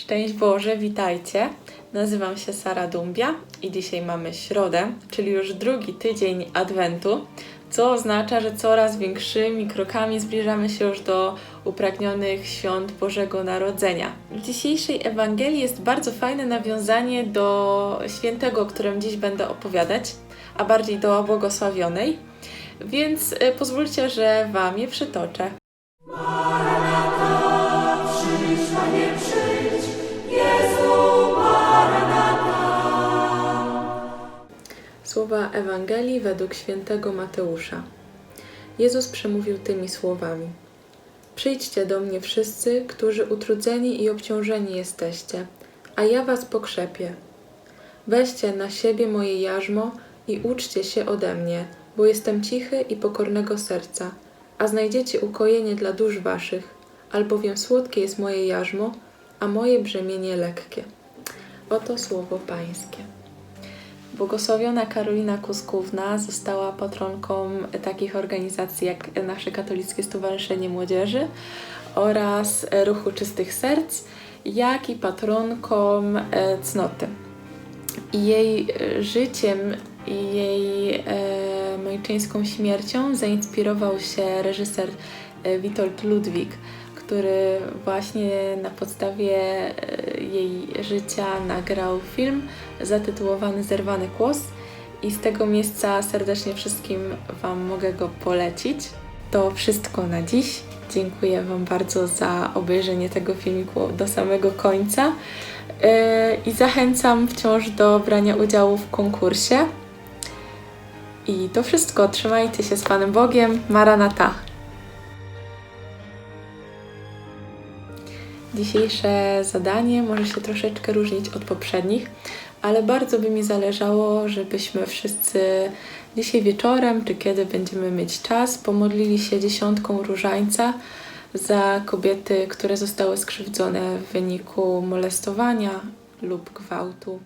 Szczęść Boże, witajcie. Nazywam się Sara Dumbia i dzisiaj mamy środę, czyli już drugi tydzień Adwentu, co oznacza, że coraz większymi krokami zbliżamy się już do upragnionych świąt Bożego Narodzenia. W dzisiejszej Ewangelii jest bardzo fajne nawiązanie do świętego, o którym dziś będę opowiadać, a bardziej do błogosławionej, więc y, pozwólcie, że Wam je przytoczę. Słowa Ewangelii według świętego Mateusza. Jezus przemówił tymi słowami: Przyjdźcie do mnie wszyscy, którzy utrudzeni i obciążeni jesteście, a ja was pokrzepię. Weźcie na siebie moje jarzmo i uczcie się ode mnie, bo jestem cichy i pokornego serca, a znajdziecie ukojenie dla dusz waszych, albowiem słodkie jest moje jarzmo, a moje brzemienie lekkie. Oto słowo Pańskie. Błogosławiona Karolina Kuskówna została patronką takich organizacji jak nasze Katolickie Stowarzyszenie Młodzieży oraz Ruchu Czystych Serc, jak i patronką e, cnoty. Jej e, życiem i jej e, męczeńską śmiercią zainspirował się reżyser e, Witold Ludwik, który właśnie na podstawie e, jej życia nagrał film zatytułowany Zerwany Kłos i z tego miejsca serdecznie wszystkim Wam mogę go polecić. To wszystko na dziś. Dziękuję Wam bardzo za obejrzenie tego filmiku do samego końca E, i zachęcam wciąż do brania udziału w konkursie. I to wszystko. Trzymajcie się z Panem Bogiem. Maranata. Dzisiejsze zadanie może się troszeczkę różnić od poprzednich, ale bardzo by mi zależało, żebyśmy wszyscy dzisiaj wieczorem, czy kiedy będziemy mieć czas, pomodlili się dziesiątką różańca za kobiety, które zostały skrzywdzone w wyniku molestowania lub gwałtu.